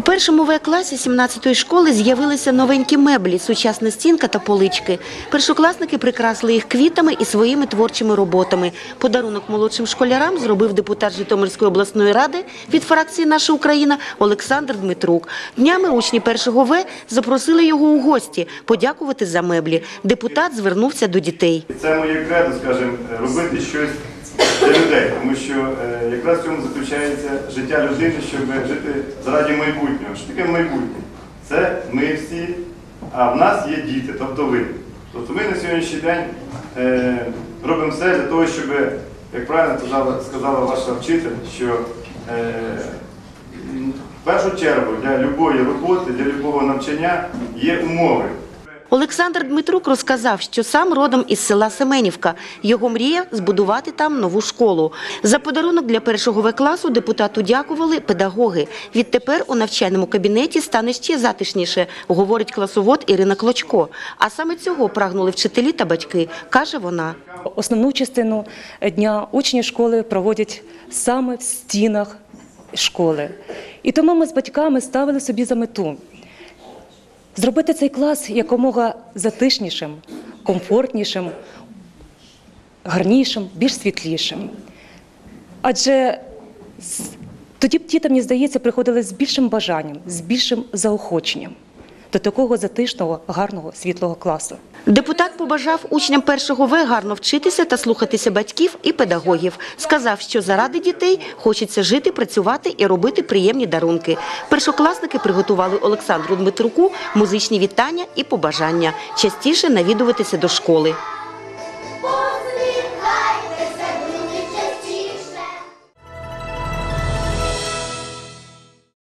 У першому В класі 17-ї школи з'явилися новенькі меблі, сучасна стінка та полички. Першокласники прикрасили їх квітами і своїми творчими роботами. Подарунок молодшим школярам зробив депутат Житомирської обласної ради від фракції Наша Україна Олександр Дмитрук. Днями учні першого В запросили його у гості подякувати за меблі. Депутат звернувся до дітей. Це моє кредо, скажімо, робити щось для людей, тому що е, якраз в цьому заключається життя людини, щоб жити заради майбутнього. Що таке майбутнє? Це ми всі, а в нас є діти, тобто ви. Тобто ми на сьогоднішній день е, робимо все для того, щоб, як правильно сказала, ваша вчитель, що е, в першу чергу для любої роботи, для любого навчання є умови. Олександр Дмитрук розказав, що сам родом із села Семенівка. Його мрія збудувати там нову школу. За подарунок для першого В класу депутату дякували педагоги. Відтепер у навчальному кабінеті стане ще затишніше, говорить класовод Ірина Клочко. А саме цього прагнули вчителі та батьки, каже вона. Основну частину дня учні школи проводять саме в стінах школи. І тому ми з батьками ставили собі за мету зробити цей клас якомога затишнішим, комфортнішим, гарнішим, більш світлішим. Адже тоді б діти, мені здається, приходили з більшим бажанням, з більшим заохоченням до такого затишного, гарного, світлого класу. Депутат побажав учням першого В гарно вчитися та слухатися батьків і педагогів. Сказав, що заради дітей хочеться жити, працювати і робити приємні дарунки. Першокласники приготували Олександру Дмитруку музичні вітання і побажання частіше навідуватися до школи.